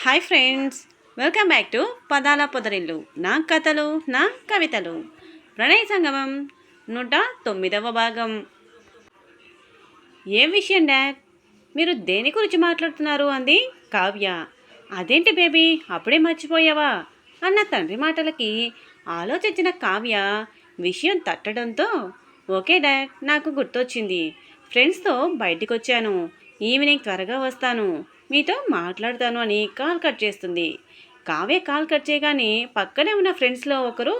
Hi friends welcome back to Padala Podarillu నా కథలు నా కవితలు ప్రణయ సంగమం నూట తొమ్మిదవ భాగం ఏ విషయం డాడ్ మీరు దేని గురించి మాట్లాడుతున్నారు అంది కావ్య అదేంటి బేబీ అప్పుడే మర్చిపోయావా అన్న తండ్రి మాటలకి ఆలోచించిన కావ్య విషయం తట్టడంతో ఓకే డాడ్ నాకు గుర్తొచ్చింది ఫ్రెండ్స్తో బయటికి వచ్చాను ఈవినింగ్ త్వరగా వస్తాను. మీతో మాట్లాడతాను అని కాల్ కట్ చేస్తుంది. కావ్య కాల్ కట్ చేయగానే పక్కనే ఉన్న ఫ్రెండ్స్లో ఒకరు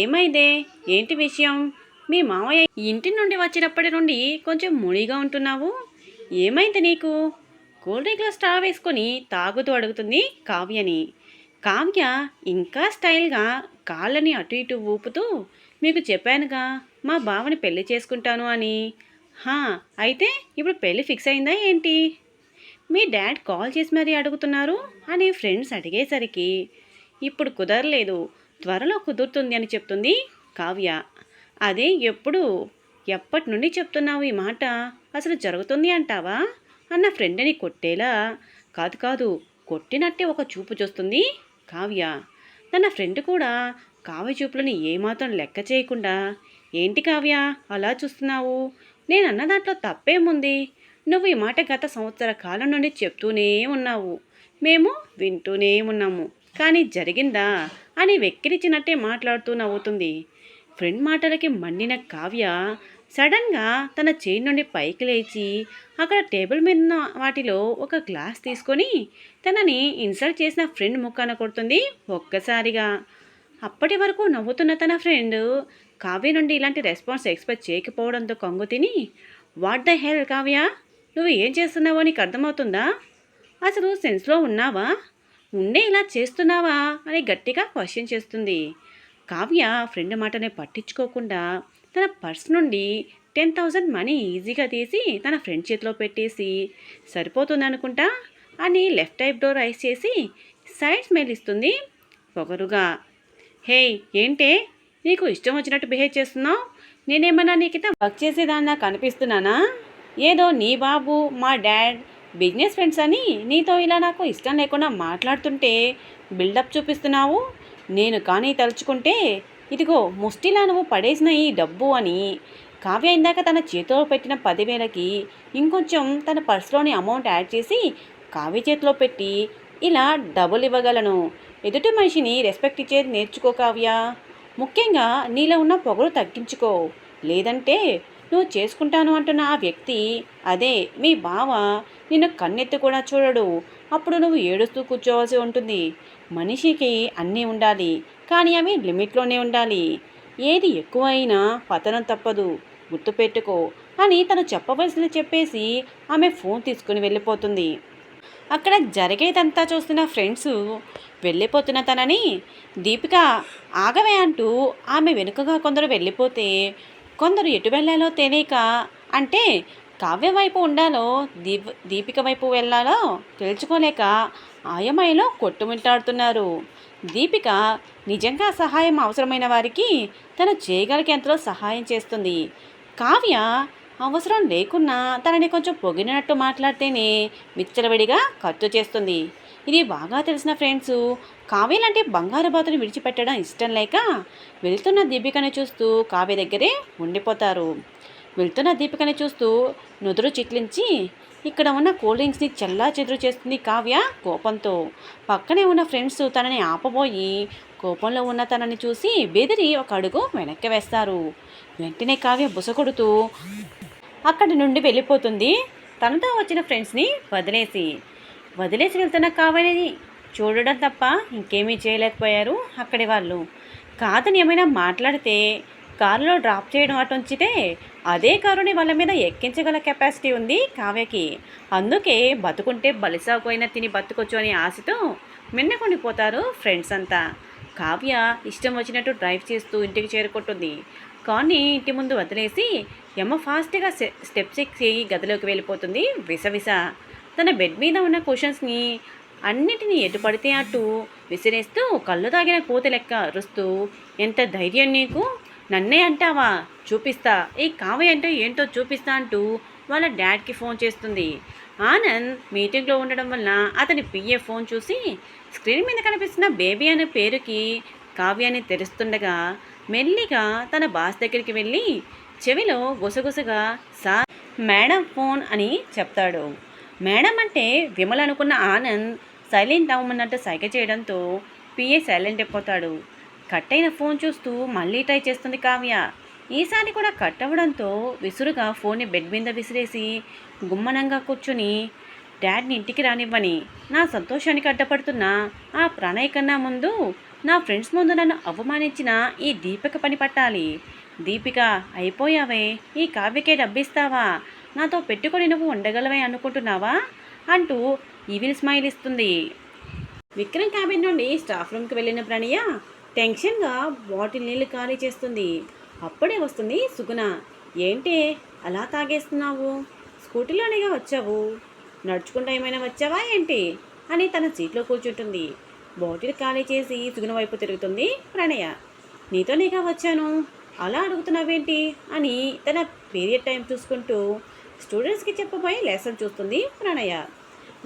ఏమైందే? ఏంటి విషయం? మీ మామయ్య ఇంటి నుండి వచ్చినప్పటి నుండి కొంచెం ముడిగా ఉంటున్నావు? ఏమైంది నీకు? కూల్ డ్రింక్లో స్టా వేసుకొని తాగుతూ అడుగుతుంది కావ్యని. కావ్య ఇంకా స్టైల్గా కాళ్ళని అటు ఇటు ఊపుతూ మీకు చెప్పానుగా మా బావని పెళ్ళి చేసుకుంటాను అని. హా అయితే ఇప్పుడు పెళ్ళి ఫిక్స్ అయిందా ఏంటి? మీ డాడ్ కాల్ చేసి మరీ అడుగుతున్నారు అని ఫ్రెండ్స్ అడిగేసరికి ఇప్పుడు కుదరలేదు త్వరలో కుదురుతుంది అని చెప్తుంది కావ్య. అదే ఎప్పుడు ఎప్పటి నుండి చెప్తున్నావు ఈ మాట? అసలు జరుగుతుంది అంటావా? అన్న ఫ్రెండ్ని కొట్టేలా కాదు కాదు కొట్టినట్టే ఒక చూపు చూస్తుంది కావ్య. తన ఫ్రెండ్ కూడా కావ్య చూపులను ఏమాత్రం లెక్క చేయకుండా ఏంటి కావ్య అలా చూస్తున్నావు? నేను అన్న దాంట్లో తప్పేముంది? నువ్వు ఈ మాట గత సంవత్సర కాలం నుండి చెప్తూనే ఉన్నావు. మేము వింటూనే ఉన్నాము. కానీ జరిగిందా? అని వెక్కిరించినట్టే మాట్లాడుతూ నవ్వుతుంది. ఫ్రెండ్ మాటలకి మండిన కావ్య సడన్గా తన చేయి నుండి పైకి లేచి అక్కడ టేబుల్ మీద ఉన్న వాటిలో ఒక గ్లాస్ తీసుకొని తనని ఇన్సల్ట్ చేసిన ఫ్రెండ్ ముఖాన కొడుతుంది ఒక్కసారిగా. అప్పటి వరకు నవ్వుతున్న తన ఫ్రెండ్ కావ్య నుండి ఇలాంటి రెస్పాన్స్ ఎక్స్పెక్ట్ చేయకపోవడంతో కంగు తిని వాట్ ద హెల్ కావ్య? నువ్వు ఏం చేస్తున్నావో నీకు అర్థమవుతుందా? అసలు సెన్స్లో ఉన్నావా? ఉండే ఇలా చేస్తున్నావా? అని గట్టిగా క్వశ్చన్ చేస్తుంది. కావ్య ఫ్రెండ్ మాటనే పట్టించుకోకుండా తన పర్స్ నుండి టెన్ థౌజండ్ మనీ ఈజీగా తీసి తన ఫ్రెండ్ చేతిలో పెట్టేసి సరిపోతుంది అనుకుంటా? అని లెఫ్ట్ టైప్ డోర్ ఐస్ చేసి సైడ్ స్మెల్ ఇస్తుంది పొగరుగా. హే ఏంటే? నీకు ఇష్టం వచ్చినట్టు బిహేవ్ చేస్తున్నావు? నేనేమన్నా నీకిత వర్క్ చేసేదాన్నా కనిపిస్తున్నానా? ఏదో నీ బాబు మా డాడ్ బిజినెస్ ఫ్రెండ్స్ అని నీతో ఇలా నాకు ఇష్టం లేకుండా మాట్లాడుతుంటే బిల్డప్ చూపిస్తున్నావు? నేను కానీ తలుచుకుంటే ఇదిగో ముష్టిలా నువ్వు పడేసిన ఈ డబ్బు అని కావ్య ఇందాక తన చేతిలో పెట్టిన పదివేలకి ఇంకొంచెం తన పర్సులోని అమౌంట్ యాడ్ చేసి కావ్య చేతిలో పెట్టి ఇలా డబ్బులు ఇవ్వగలను. ఎదుటి మనిషిని రెస్పెక్ట్ ఇచ్చేది నేర్చుకో కావ్య. ముఖ్యంగా నీలో ఉన్న పొగరు తగ్గించుకో. లేదంటే నువ్వు చేసుకుంటాను అంటున్న ఆ వ్యక్తి అదే మీ బావ నిన్ను కన్నెత్తి కూడా చూడడు. అప్పుడు నువ్వు ఏడుస్తూ కూర్చోవాల్సి ఉంటుంది. మనిషికి అన్నీ ఉండాలి కానీ అవి లిమిట్లోనే ఉండాలి. ఏది ఎక్కువైనా పతనం తప్పదు. గుర్తుపెట్టుకో అని తను చెప్పవలసింది చెప్పేసి ఆమె ఫోన్ తీసుకుని వెళ్ళిపోతుంది. అక్కడ జరిగేదంతా చూస్తున్న ఫ్రెండ్స్ వెళ్ళిపోతున్న తనని దీపిక ఆగవే అంటూ ఆమె వెనుకగా కొందరు వెళ్ళిపోతే కొందరు ఎటు వెళ్ళాలో తెలియక అంటే కావ్య వైపు ఉండాలో దీప్ దీపిక వైపు వెళ్ళాలో తెలుసుకోలేక ఆయమయలో కొట్టుమిట్టాడుతున్నారు. దీపిక నిజంగా సహాయం అవసరమైన వారికి తను చేయగలిగేంతలో సహాయం చేస్తుంది. కావ్య అవసరం లేకున్నా తనని కొంచెం పొగిడినట్టు మాట్లాడితేనే విచ్చలవిడిగా ఖర్చు చేస్తుంది. ఇది బాగా తెలిసిన ఫ్రెండ్స్. కావ్యలంటే బంగారు బాతుని విడిచిపెట్టడం ఇష్టం లేక వెళ్తున్న దీపికని చూస్తూ కావ్య దగ్గరే ఉండిపోతారు. వెళ్తున్న దీపికని చూస్తూ నుదురు చిట్లించి ఇక్కడ ఉన్న కూల్ డ్రింక్స్ని చల్లా చెదురు చేస్తుంది కావ్య కోపంతో. పక్కనే ఉన్న ఫ్రెండ్స్ తనని ఆపబోయి కోపంలో ఉన్న తనని చూసి బెదిరి ఒక అడుగు వెనక్కి వేస్తారు. వెంటనే కావ్య బుసకొడుతూ అక్కడి నుండి వెళ్ళిపోతుంది. తనతో వచ్చిన ఫ్రెండ్స్ని వదిలేసి వదిలేసి వెళ్తున్న కావ్యని చూడడం తప్ప ఇంకేమీ చేయలేకపోయారు అక్కడి వాళ్ళు. కాదని ఏమైనా మాట్లాడితే కారులో డ్రాప్ చేయడం అటు ఉంచితే అదే కారుని వాళ్ళ మీద ఎక్కించగల కెపాసిటీ ఉంది కావ్యకి. అందుకే బతుకుంటే బలిసాకపోయినా తిని బతుకొచ్చు అనే ఆశతో మిన్నకొండిపోతారు ఫ్రెండ్స్ అంతా. కావ్య ఇష్టం వచ్చినట్టు డ్రైవ్ చేస్తూ ఇంటికి చేరుకుంటుంది. కానీ ఇంటి ముందు వదిలేసి యమ ఫాస్ట్గా స్టెప్స్ ఎక్కి గదిలోకి వెళ్ళిపోతుంది విసవిస తన బెడ్ మీద ఉన్న క్వశ్చన్స్ని అన్నిటినీ ఎటుపడితే అటు విసిరేస్తూ కళ్ళు తాగిన కోత లెక్క అరుస్తూ ఎంత ధైర్యం నీకు? నన్నే అంటావా? చూపిస్తా. ఈ కావయ్య అంటే ఏంటో చూపిస్తా అంటూ వాళ్ళ డాడ్కి ఫోన్ చేస్తుంది. ఆనంద్ మీటింగ్లో ఉండడం వలన అతని పిఏ ఫోన్ చూసి స్క్రీన్ మీద కనిపిస్తున్న బేబీ అనే పేరుకి కావ్యాన్ని తెరుస్తుండగా మెల్లిగా తన బాస్ దగ్గరికి వెళ్ళి చెవిలో గుసగుసగా సార్ మేడం ఫోన్ అని చెప్తాడు. మేడం అంటే విమల అనుకున్న ఆనంద్ సైలెంట్ అవ్వమన్నట్టు సైగ చేయడంతో పిఏ సైలెంట్ అయిపోతాడు. కట్ అయిన ఫోన్ చూస్తూ మళ్ళీ ట్రై చేస్తుంది కావ్య. ఈసారి కూడా కట్ అవ్వడంతో విసురుగా ఫోన్ని బెడ్ మీద విసిరేసి గుమ్మనంగా కూర్చుని డాడ్ని ఇంటికి రానివ్వని నా సంతోషానికి అడ్డపడుతున్న ఆ ప్రణయ్ కన్నా ముందు నా ఫ్రెండ్స్ ముందు నన్ను అవమానించిన ఈ దీపిక పని పట్టాలి దీపిక అయిపోయావే? ఈ కావ్యకే డబ్బిస్తావా? నాతో పెట్టుకొని నువ్వు ఉండగలవే అనుకుంటున్నావా? అంటూ ఈవిల్ స్మైల్ ఇస్తుంది. విక్రమ్ క్యాబిన్ నుండి స్టాఫ్ రూమ్కి వెళ్ళిన ప్రణయ టెన్షన్గా బాటిల్ నీళ్ళు ఖాళీ చేస్తుంది. అప్పుడే వస్తుంది సుగుణ. ఏంటి అలా తాగేస్తున్నావు? స్కూటీలోనేగా వచ్చావు? నడుచుకుంటా ఏమైనా వచ్చావా ఏంటి? అని తన సీట్లో కూర్చుంటుంది. బాటిల్ ఖాళీ చేసి సుగుణ వైపు తిరుగుతుంది ప్రణయ. నీతో నీగా వచ్చాను. అలా అడుగుతున్నావేంటి? అని తన పీరియడ్ టైం చూసుకుంటూ స్టూడెంట్స్కి చెప్పబోయి లెసన్ చూస్తుంది ప్రణయ.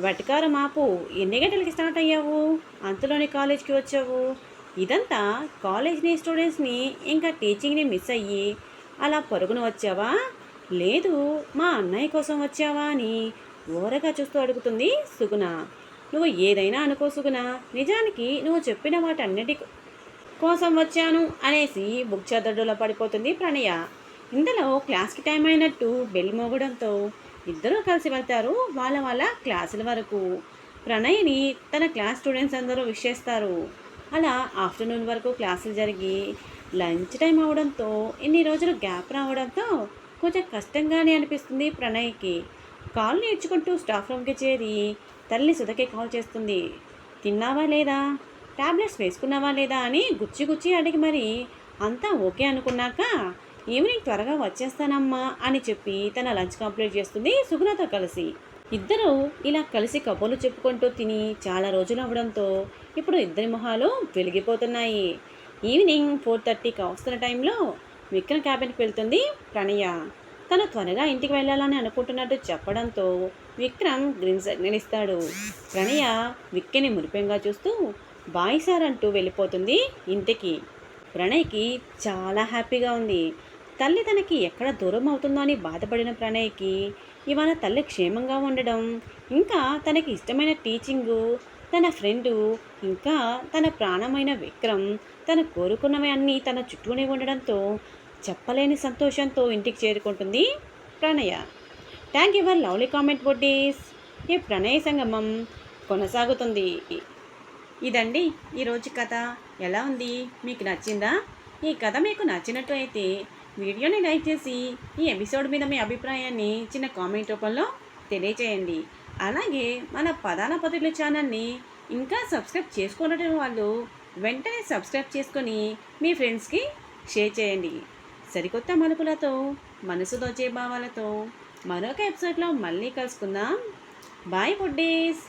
వటికారం ఆపు ఎన్ని గంటలకి స్టార్ట్ అయ్యావు? అంతలోనే కాలేజ్కి వచ్చావు? ఇదంతా కాలేజ్ని స్టూడెంట్స్ని ఇంకా టీచింగ్ని మిస్ అయ్యి అలా పరుగున వచ్చావా? లేదు మా అన్నయ్య కోసం వచ్చావా? అని ఓరగా చూస్తూ అడుగుతుంది సుగుణ. నువ్వు ఏదైనా అనుకోసుకునా నిజానికి నువ్వు చెప్పిన వాటన్నిటి కోసం వచ్చాను అనేసి బుక్ చదడులో పడిపోతుంది ప్రణయ. ఇందులో క్లాస్కి టైం అయినట్టు బెల్ మోగడంతో ఇద్దరూ కలిసి వెళ్తారు వాళ్ళ వాళ్ళ క్లాసుల వరకు. ప్రణయ్ని తన క్లాస్ స్టూడెంట్స్ అందరూ విష్ చేస్తారు. అలా ఆఫ్టర్నూన్ వరకు క్లాసులు జరిగి లంచ్ టైం అవడంతో ఇన్ని రోజులు గ్యాప్ రావడంతో కొంచెం కష్టంగానే అనిపిస్తుంది ప్రణయ్కి. కాల్ నేర్చుకుంటూ స్టాఫ్ రూమ్కి చేరి తల్లి సుధకి కాల్ చేస్తుంది. తిన్నావా లేదా? టాబ్లెట్స్ వేసుకున్నావా లేదా? అని గుచ్చి గుచ్చి అడిగి మరి అంతా ఓకే అనుకున్నాక ఈవినింగ్ త్వరగా వచ్చేస్తానమ్మా అని చెప్పి తన లంచ్ కంప్లీట్ చేస్తుంది సుగుణతో కలిసి. ఇద్దరూ ఇలా కలిసి కబుర్లు చెప్పుకుంటూ తిని చాలా రోజులు అవ్వడంతో ఇప్పుడు ఇద్దరి మొహాలు వెలిగిపోతున్నాయి. ఈవినింగ్ ఫోర్ థర్టీకి వస్తున్న టైంలో విక్రమ్ క్యాబిన్కి వెళ్తుంది ప్రణయ. తను త్వరగా ఇంటికి వెళ్ళాలని అనుకుంటున్నట్టు చెప్పడంతో విక్రమ్ గ్రీన్ ప్రణయ విక్కిని మురిపెంగా చూస్తూ బాయ్ సార్ అంటూ వెళ్ళిపోతుంది ఇంటికి. ప్రణయ్కి చాలా హ్యాపీగా ఉంది. తల్లి తనకి ఎక్కడ దూరం అవుతుందో అని బాధపడిన ప్రణయ్కి ఇవాళ తల్లి క్షేమంగా ఉండడం ఇంకా తనకి ఇష్టమైన టీచింగు తన ఫ్రెండు ఇంకా తన ప్రాణమైన విక్రమ్ తన కోరుకున్నవి అన్నీ తన చుట్టూనే ఉండడంతో చెప్పలేని సంతోషంతో ఇంటికి చేరుకుంటుంది Pranaya. Thank your lovely comment buddies ఈ ప్రణయ సంగమం కొనసాగుతుంది. ఇదండి ఈరోజు కథ. ఎలా ఉంది? మీకు నచ్చిందా? ఈ కథ మీకు నచ్చినట్టు అయితే వీడియోని లైక్ చేసి ఈ ఎపిసోడ్ మీద మీ అభిప్రాయాన్ని చిన్న కామెంట్ రూపంలో తెలియచేయండి. అలాగే మన ప్రధాన పదుల ఛానల్ని ఇంకా సబ్స్క్రైబ్ చేసుకోనటువంటి వాళ్ళు వెంటనే సబ్స్క్రైబ్ చేసుకొని మీ ఫ్రెండ్స్కి షేర్ చేయండి. సరికొత్త మలుపులతో మనసు దోచే భావాలతో మరొక ఎపిసోడ్లో మళ్ళీ కలుసుకుందాం. Bye foodies